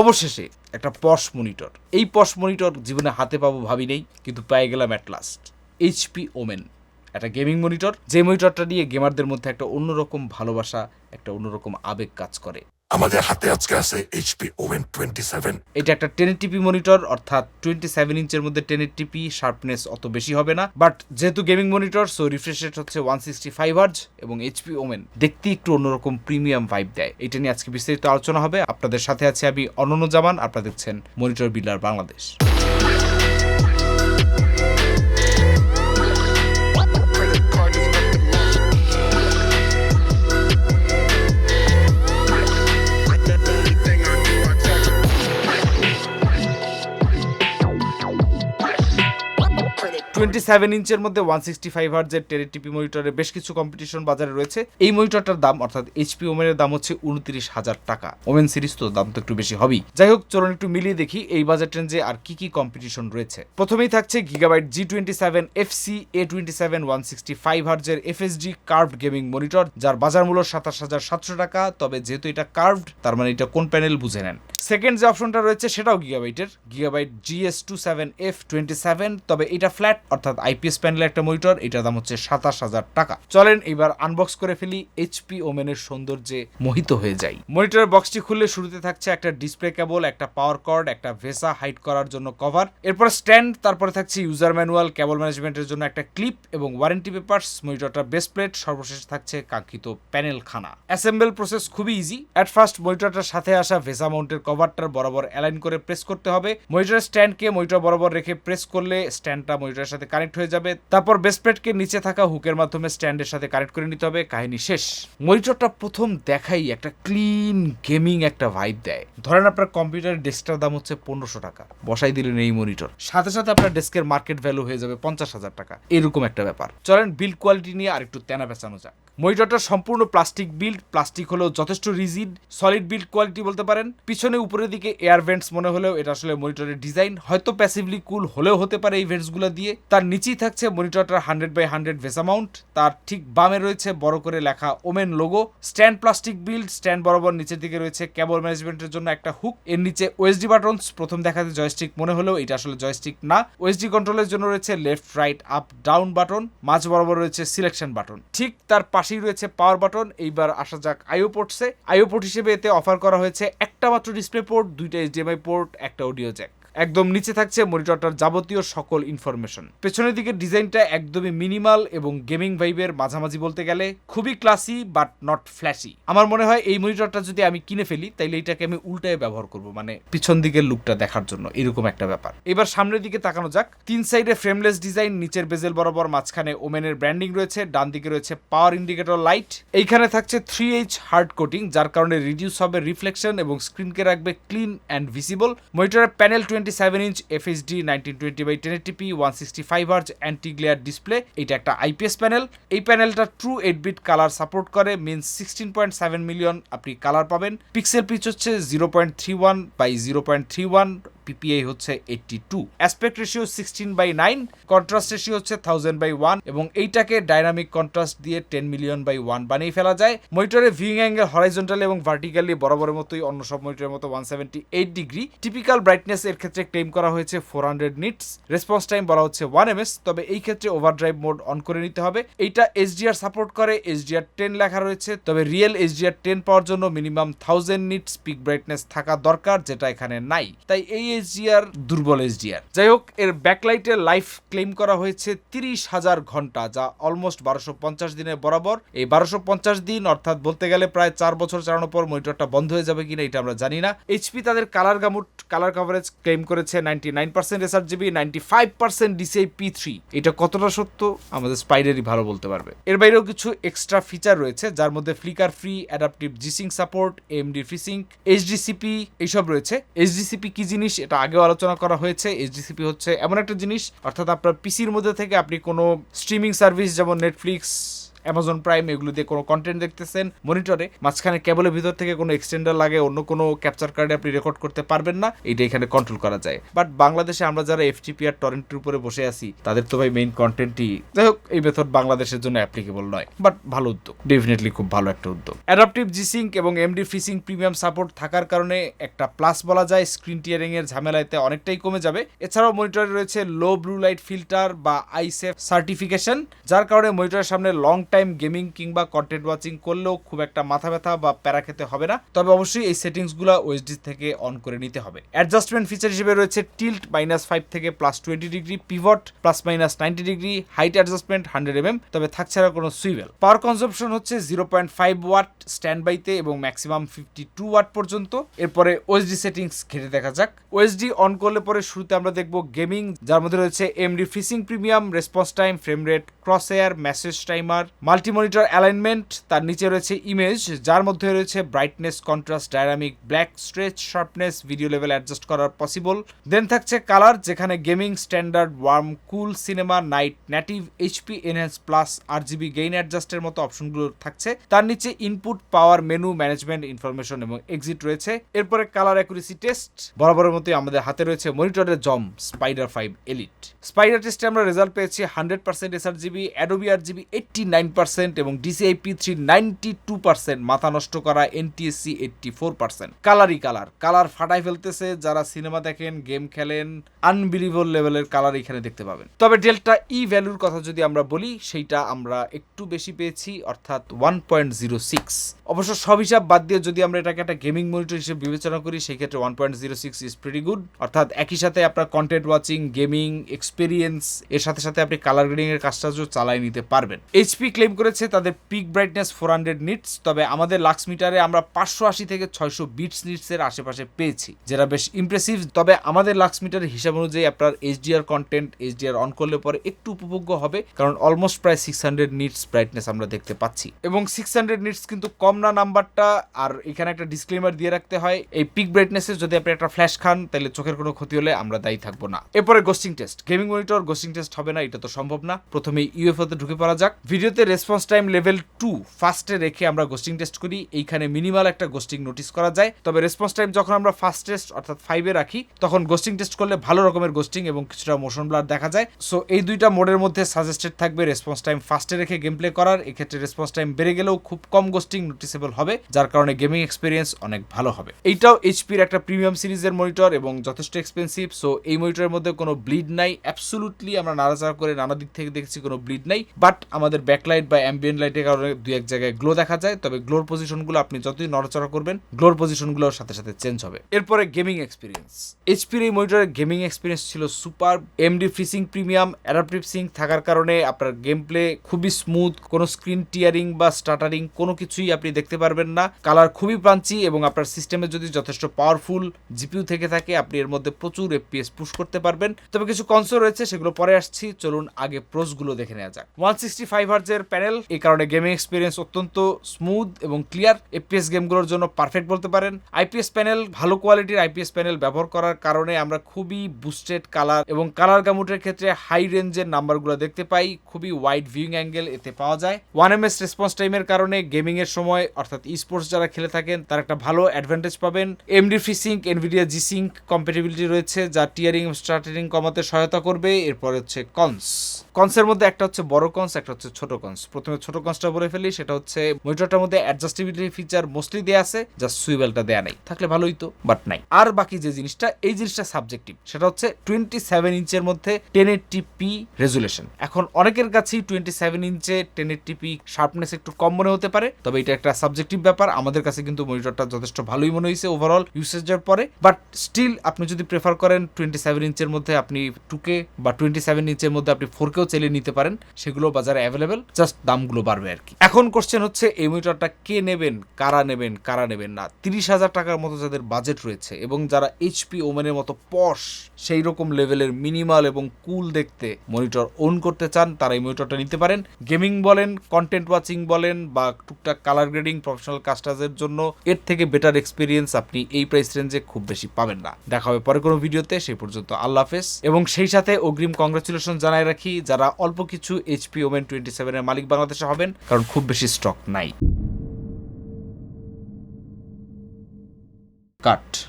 অবশেষে একটা posh monitor এই পশ মনিটর জীবনে হাতে পাবো ভাবি নেই, কিন্তু পেয়ে গেলাম অ্যাট লাস্ট এইচপি ওমেন একটা গেমিং মনিটর যে মনিটরটা নিয়ে গেমারদের মধ্যে একটা অন্যরকম ভালোবাসা, একটা অন্যরকম আবেগ কাজ করে। আমাদের হাতে আজকে আছে এইচপি ওভেন টোয়েন্টি সেভেন এটা একটা টেন টিপি মনিটর অর্থাৎ টোয়েন্টি সেভেন ইঞ্চের মধ্যে টেন টিপি শার্পনেস অত বেশি হবে না। বাট যেহেতু gaming monitor so refresh rate হচ্ছে ওয়ান সিক্সটি ফাইভ আর্জ এবং এইচপি ওমেন দেখতে একটু অন্যরকম প্রিমিয়াম ভাইব দেয়। এটা নিয়ে আজকে বিস্তারিত আলোচনা হবে। আপনাদের সাথে আছে আমি অনন্য জামান আপনারা দেখছেন monitor builder Bangladesh twenty seven ইঞ্চের মধ্যে ওয়ান সিক্সটি ফাইভ হার্জের টেলিটিপি মনিটরের বেশ কিছু কম্পিটিশন বাজারে রয়েছে। এই মনিটরটার দাম, অর্থাৎ এইচপি ওমেনের দাম হচ্ছে উনত্রিশ হাজার টাকা। ওমেন সিরিজ তো দাম তো একটু বেশি হবেই। যাই হোক, চলুন একটু মিলিয়ে দেখি এই বাজেট রেঞ্জে আর কি কি কম্পিটিশন রয়েছে। প্রথমেই থাকছে gigabyte G twenty seven F C A twenty seven one sixty five হার্জের FSD curved gaming monitor যার বাজার মূল্য সাতাশ হাজার সাতশো টাকা। তবে যেহেতু এটা কার্ভড তার মানে এটা কোন প্যানেল বুঝে নেন। সেকেন্ড যে অপশনটা রয়েছে, সেটাও গিগাবাইটের gigabyte GS two seven F twenty seven তবে এটা ফ্ল্যাট অর্থাৎ আইপিএস প্যানেলের একটা মনিটর, এটার দাম হচ্ছে সাতাশ হাজার টাকা। চলেন এবার আনবক্স করে ফেলি এইচপি ওমেনের সৌন্দর্যে মোহিত হয়ে যাই। মনিটরের বক্সটি খুললে শুরুতে থাকছে একটা ডিসপ্লে কেবল একটা পাওয়ার কর্ড একটা ভেসা হাইট করার জন্য কভার এরপর স্ট্যান্ড তারপরে থাকছে ইউজার ম্যানুয়াল কেবল ম্যানেজমেন্টের জন্য একটা ক্লিপ এবং ওয়ারেন্টি পেপারস মনিটরটা বেস প্লেট সর্বশেষ থাকছে কাঙ্ক্ষিত প্যানেল খানা অ্যাসেম্বল প্রসেস খুবই ইজি অ্যাট ফার্স্ট মনিটরটার সাথে আসা ভেসা মাউন্টের কভারটার বরাবর অ্যালাইন করে প্রেস করতে হবে। মনিটরের স্ট্যান্ডকে মনিটর বরাবর রেখে প্রেস করলে স্ট্যান্ডটা মনিটরের সাথে কানেক্ট হয়ে যাবে। তারপর বেস প্লেটকে নিচে থাকা হুকের মাধ্যমে স্ট্যান্ডের সাথে কানেক্ট করে নিতে হবে। কাহিনী শেষ। মনিটরটা প্রথম দেখাই একটা ক্লিন গেমিং একটা ভাইব দেয়। ধরেন আপনার কম্পিউটারের ডেস্কটার দাম হচ্ছে পনেরোশো টাকা। বসাই দিলেন এই মনিটর। সাথে সাথে আপনার ডেস্কের মার্কেট ভ্যালু হয়ে যাবে পঞ্চাশ হাজার টাকা। এরকম একটা ব্যাপার। চলেন বিল কোয়ালিটি নিয়ে আর একটু তেনা বেচানো যাক। মনিটরটা সম্পূর্ণ প্লাস্টিক বিল্ড, প্লাস্টিক হলেও যথেষ্ট রিজিড, সলিড বিল্ড কোয়ালিটি বলতে পারেন। পিছনে উপরের দিকে এয়ার ভেন্টস মনে হলেও এটা আসলে মনিটরের ডিজাইন। হয়তো প্যাসিভলি কুল হলেও হতে পারে এই ভেন্টসগুলো দিয়ে। তার নিচেই থাকছে মনিটরটার hundred by hundred VESA amount তার ঠিক বামে রয়েছে বড় করে লেখা Omen logo stand plastic build stand বরাবর নিচের দিকে রয়েছে কেবল ম্যানেজমেন্টের জন্য একটা হুক এর নিচে ওএসডি বাটনস প্রথম দেখাতে জয়স্টিক মনে হলেও এটা আসলে জয়স্টিক না। ওএসডি কন্ট্রোলের জন্য রয়েছে left right up down button মাঝ বরাবর রয়েছে সিলেকশন বাটন ঠিক তার পাশেই রয়েছে পাওয়ার বাটন এইবার আসা যাক আইও পোর্টসে আইও পোর্ট হিসেবে এতে অফার করা হয়েছে একটা মাত্র ডিসপ্লে পোর্ট দুইটা এইচডিএমআই পোর্ট একটা অডিও জ্যাক একদম নিচে থাকছে মনিটরটার যাবতীয় সকল ইনফরমেশন পেছনের দিকে ডিজাইনটা একদমই মিনিমাল এবং গেমিং ভাইবের মাঝামাঝি বলতে গেলে খুবই ক্লাসি বাট নট ফ্ল্যাশি আমার মনে হয় এই মনিটরটা যদি আমি কিনে ফেলি, তাইলে এটাকে আমি উল্টায় ব্যবহার করব মানে পিছন দিকের লুকটা দেখার জন্য, এরকম একটা ব্যাপার। এবার সামনের দিকে তাকানো যাক। তিন সাইডে ফ্রেমলেস ডিজাইন নিচের বেজেল বরাবর মাঝখানে ওমেনের ব্র্যান্ডিং রয়েছে, ডান দিকে রয়েছে পাওয়ার ইন্ডিকেটর লাইট এইখানে থাকছে থ্রি এইচ হার্ড কোটিং যার কারণে রিডিউস হবে রিফ্লেকশন এবং স্ক্রিনকে রাখবে clean and visible মনিটরের panel twenty seven inch FSD nineteen twenty by ten TP one sixty five hertz anti glare display এটা একটা আইপিএস প্যানেল এই প্যানেলটা true eight bit colour support করে means sixteen point seven million আপনি colour পাবেন। Pixel pitch হচ্ছে zero point three one by zero point three one PPI হচ্ছে eighty two aspect ratio sixteen by nine contrast ratio হচ্ছে thousand by one এবং এইটাকে dynamic contrast দিয়ে ten million by one বানিয়ে ফেলা যায়। মনিটরে ভিউইং অ্যাঙ্গেল হরাইজন্টাল এবং ভার্টিক্যালি বরাবরের মতোই অন্য সব মনিটরের মতো one seventy eight degree typical brightness এর ক্ষেত্রে ক্লেম করা হয়েছে four hundred nits response time বলা হচ্ছে ওয়ান এমএস তবে এই ক্ষেত্রে ওভারড্রাইভ মোড অন করে নিতে হবে। এইটা এইচডিআর সাপোর্ট করে এইচডিআর টেন লেখা রয়েছে। তবে রিয়েল এইচডিআর টেন পাওয়ার জন্য minimum thousand nits peak brightness থাকা দরকার, যেটা এখানে নাই। তাই এই এইচডিআর দুর্বল এইচডিআর যাই হোক, এর ব্যাকলাইটের লাইফ ক্লেম করা হয়েছে তিরিশ হাজার ঘণ্টা, যা অলমোস্ট বারোশো পঞ্চাশ দিনের বরাবর। এই বারোশো পঞ্চাশ দিন, অর্থাৎ বলতে গেলে প্রায় চার বছর চালানোর পর মনিটরটা বন্ধ হয়ে যাবে কিনা, এটা আমরা জানি না। এইচপি তাদের colour gamut, colour coverage claim করেছে ninety nine percent SR GB ninety five percent DCI P three এটা কতটা সত্য? আমাদের স্পাইডারই ভালো বলতে পারবে। এর বাইরেও কিছু এক্সট্রা ফিচার রয়েছে, যার মধ্যে flicker free adaptive G sync support MD freesync HDCP এইসব রয়েছে। এইচডিসিপি কি জিনিস? এটা আগেও আলোচনা করা হয়েছে এইচডিসিপি হচ্ছে এমন একটা জিনিস, অর্থাৎ আপনার পিসির মধ্যে থেকে আপনি কোনো স্ট্রিমিং সার্ভিস যেমন নেটফ্লিক্স অ্যামাজন প্রাইম এগুলো দিয়ে কোনো কন্টেন্ট দেখতেছেন মনিটরে মাঝখানে কেবলের ভিতর থেকে কোনো এক্সটেন্ডার লাগে, অন্য কোনো ক্যাপচার কার্ডে আপনি রেকর্ড করতে পারবেন না এটা এখানে কন্ট্রোল করা যায়। বাট বাংলাদেশে আমরা যারা এফটিপি আর টরেন্টের উপরে বসে আছি, তাদের তো ভাই মেইন কন্টেন্টই যাই হোক, এই মেথড বাংলাদেশের জন্য অ্যাপ্লিকেবল নয়। বাট ভালো উদ্যোগ ডেফিনেটলি খুব ভালো একটা উদ্যোগ। অ্যাডাপটিভ জিসিঙ্ক এবং এমডি ফিসিং প্রিমিয়াম সাপোর্ট থাকার কারণে একটা প্লাস বলা যায় স্ক্রিন টিয়ারিং এর ঝামেলাতে অনেকটাই কমে যাবে। এছাড়াও মনিটরে রয়েছে লো ব্লু লাইট ফিল্টার বা আইসেফ সার্টিফিকেশন যার কারণে মনিটরের সামনে লং টাইম গেমিং কিংবা কন্টেন্ট ওয়াচিং করলেও খুব একটা মাথা ব্যথা বা প্যারা খেতে হবে না। তবে অবশ্যই এই সেটিংসগুলো ওএসডি থেকে অন করে নিতে হবে। অ্যাডজাস্টমেন্ট ফিচার হিসেবে রয়েছে টিল্ট মাইনাস ফাইভ থেকে plus twenty degree pivot plus minus ninety degree height adjustment hundred M তবে থাকছে না কোনো সুইভেল পাওয়ার কনজাম্পশন হচ্ছে জিরো পয়েন্ট ফাইভ ওয়াট স্ট্যান্ড বাইতে এবং ম্যাক্সিমাম ফিফটি টু ওয়াট পর্যন্ত। এরপরে ওএসডি সেটিংস ঘেটে দেখা যাক। ওএসডি অন করলে পরে শুরুতে আমরা দেখব গেমিং যার মধ্যে রয়েছে AMD FreeSync premium response time frame rate crosshair message timer multi monitor alignment, তার নিচে রয়েছে ইমেজ যার মধ্যে রয়েছে brightness contrast dynamic black stretch sharpness video level adjust করার পসিবল দেন থাকছে কালার যেখানে gaming standard warm cool cinema night native HP enhance plus R GB gain অ্যাডজাস্টের মতো অপশনগুলো থাকছে। তার নিচে input power menu management information এবং এক্সিট রয়েছে। এরপরে কালার অ্যাকুরেসি টেস্ট বরাবরের মতোই আমাদের হাতে রয়েছে মনিটরের জম স্পাইডার ফাইভ এলিট স্পাইডার টেস্টে আমরা রেজাল্ট পেয়েছি hundred percent SR GB Adobe R GB eighty nine percent এবং DCIP three ninety two percent মাথা নষ্ট করা এনটিএসসি এইটটি ফোর পার্সেন্ট কালারই কালার। কালার ফাটাই ফেলতেছে, যারা সিনেমা দেখেন, গেম খেলেন আনবিলিভেবল লেভেলের কালার এখানে দেখতে পাবেন। তবে ডেল্টা ই ভ্যালুর কথা যদি আমরা বলি, সেইটা আমরা একটু বেশি পেয়েছি, অর্থাৎ ওয়ান পয়েন্ট জিরো সিক্স অবশ্য সব হিসাব বাদ দিয়ে যদি আমরা এটাকে একটা গেমিং মনিটর হিসেবে বিবেচনা করি সেই ক্ষেত্রে one point zero six is pretty good অর্থাৎ একই সাথে আপনার কন্টেন্ট ওয়াচিং গেমিং এক্সপিরিয়েন্স এর সাথে সাথে আপনি কালার গ্রেডিং এর কাজটাও চালাই নিতে পারবেন। এইচপি ক্লেম করেছে তাদের peak brightness four hundred nits তবে আমাদের লাক্স মিটারে আমরা পাঁচশো আশি থেকে ছয়শো বিটস নিটস এর আশেপাশে পেয়েছি, যেটা বেশ ইমপ্রেসিভ তবে আমাদের লাক্স মিটারের হিসাব অনুযায়ী আপনার এইচডিআর কন্টেন্ট এইচডিআর অন করলে পরে একটু উপভোগ্য হবে, কারণ অলমোস্ট প্রায় সিক্স হান্ড্রেড নিটস ব্রাইটনেস আমরা দেখতে পাচ্ছি। এবং সিক্স হান্ড্রেড নিটস কিন্তু কম না নাম্বারটা আর এখানে একটা ডিসক্লেমার দিয়ে রাখতে হয়, এই পিক ব্রাইটনেসে যদি আপনি একটা ফ্ল্যাশ খান, তাহলে চোখের কোনো ক্ষতি হলে আমরা দায়ী থাকব না। এরপরে ghosting test gaming monitor ghosting test হবে না, এটা তো সম্ভব না। প্রথমে ইউএফও তে ঢুকে পড়া যাক। ভিডিওতে রেসপন্স টাইম লেভেল টু ফার্স্টে রেখে আমরা গোস্টিং টেস্ট করি। এইখানে মিনিমাল একটা গোস্টিং নোটিস করা যায়। তবে রেসপন্স টাইম যখন আমরা ফার্স্ট টেস্ট অর্থাৎ ফাইভে রাখি, তখন গোস্টিং টেস্ট করলে ভালো রকমের গোস্টিং এবং কিছুটা মোশন ব্লার দেখা যায়। সো এই দুইটা মোডের মধ্যে সাজেস্টেড থাকবে রেসপন্স টাইম ফার্স্টে রেখে গেম প্লে করার। এক্ষেত্রে রেসপন্স টাইম বেড়ে গেলেও খুব কম গোস্টিং নোটিসেবল হবে, যার কারণে গেমিং এক্সপিরিয়েন্স অনেক ভালো হবে। এইটাও এইচপির একটা প্রিমিয়াম সিরিজের মনিটর এবং যথেষ্ট এক্সপেন্সিভ সো এই মনিটরের মধ্যে কোনো ব্লিড নাই। অ্যাবসলুটলি আমরা নাড়াচাড়া করে নানা দিক থেকে দেখছি কোনো ব্লিড নাই বাট আমাদের ব্যাকলাইট বা অ্যাম্বিয়েন্ট লাইটের কারণে দু এক জায়গায় গ্লো দেখা যায়। তবে গ্লোর পজিশনগুলো আপনি যতই নড়াচড়া করবেন গ্লোর পজিশনগুলোর সাথে সাথে চেঞ্জ হবে। এরপরে গেমিং এক্সপিরিয়েন্স এইচপির এই মনিটরের গেমিং এক্সপিরিয়েন্স ছিল super AMD FreeSync premium adaptive sync থাকার কারণে আপনার গেম প্লে খুবই স্মুথ কোনো স্ক্রিন টিয়ারিং বা স্টার্টারিং কোনো কিছুই আপনি দেখতে পারবেন না। কালার খুবই প্রাঞ্চি এবং আপনার সিস্টেমে যদি যথেষ্ট পাওয়ারফুল জিপিউ থেকে থাকে, আপনি এর মধ্যে প্রচুর এফপিএস পুশ করতে পারবেন। তবে কিছু কনসোল রয়েছে, সেগুলো পরে আসছি। চলুন আগে প্রোসগুলো দেখে নেওয়া যাক। ওয়ান সিক্সটি ফাইভ হার্জের প্যানেল এই কারণে গেমিং এক্সপিরিয়েন্স অত্যন্ত স্মুথ এবং ক্লিয়ার এফপিএস গেমগুলোর জন্য পারফেক্ট বলতে পারেন। আইপিএস প্যানেল ভালো কোয়ালিটির আইপিএস প্যানেল ব্যবহার করার কারণে আমরা খুবই বুস্টেড কালার এবং কালার গামুটের ক্ষেত্রে হাই রেঞ্জের নাম্বারগুলো দেখতে পাই। খুবই ওয়াইড ভিউইং অ্যাঙ্গেল এতে পাওয়া যায়। ওয়ান এম এস রেসপন্স টাইমের কারণে গেমিং এর সময় অর্থাৎ স্পোর্টস যারা খেলে থাকেন, তার একটা ভালো অ্যাডভান্টেজ পাবেন। AMD free sync Nvidia G sync compatibility রয়েছে, যা টিয়ারিং স্টার্টারিং কমাতে সহায়তা করবে। এরপর হচ্ছে কনস কনসের মধ্যে একটা হচ্ছে বড় কনস, একটা হচ্ছে ছোট কনস। প্রথমে ছোট কনসটা বলে ফেলি, সেটা হচ্ছে মনিটরটার মধ্যে অ্যাডজাস্টিবিলিটি ফিচার মোস্টলি দেয়া আছে যা সুইবেলটা দেয়া নেই। থাকলে ভালোই তো বাট নাই। আর বাকি যে জিনিসটা, এই জিনিসটা সাবজেক্টিভ সেটা হচ্ছে টোয়েন্টি সেভেন ইঞ্চের মধ্যে টেন এইটটি পি রেজুলেশন এখন অনেকের কাছেই টোয়েন্টি সেভেন ইঞ্চে টেন এইটটি পি শার্পনেস একটু কম মনে হতে পারে, তবে এটা একটা সাবজেক্টিভ ব্যাপার। আমাদের কাছে কিন্তু মনিটরটা যথেষ্ট ভালোই মনে হয়েছে ওভারঅল ইউসেজের পরে। বাট স্টিল আপনি যদি প্রেফার করেন টোয়েন্টি সেভেন ইঞ্চের মধ্যে আপনি টুকে বা টোয়েন্টি সেভেন ইঞ্চের মধ্যে আপনি ফোর কেও চালিয়ে নিতে পারেন, সেগুলো বাজারে অ্যাভেলেবেল জাস্ট দামগুলো বাড়বে আর কি। এখন কোশ্চেন হচ্ছে, এই মনিটরটা কে নেবেন, কারা নেবেন কারা নেবেন না? তিরিশ হাজার টাকার মতো যাদের বাজেট রয়েছে এবং যারা এইচপি ওমেনের মতো পশ সেই রকম লেভেলের মিনিমাল এবং কুল দেখতে মনিটর ওন করতে চান, তারা এই মনিটরটা নিতে পারেন। গেমিং বলেন কন্টেন্ট ওয়াচিং বলেন, বা টুকটাক কালার গ্রেডিং প্রফেশনাল কাস্টাজের জন্য, এর থেকে বেটার এক্সপিরিয়েন্স আপনি এই প্রাইস রেঞ্জে খুব বেশি পাবেন না। দেখা হবে পরে কোনো ভিডিওতে সেই পর্যন্ত আল্লাহ হাফেজ। এবং সেই সাথে অগ্রিম কংগ্রেচুলেশন জানাই রাখি যারা অল্প কিছু এইচপি ওমেন টোয়েন্টি সেভেনের মালিক বাংলাদেশে হবেন, কারণ খুব বেশি স্টক নাই। কাট।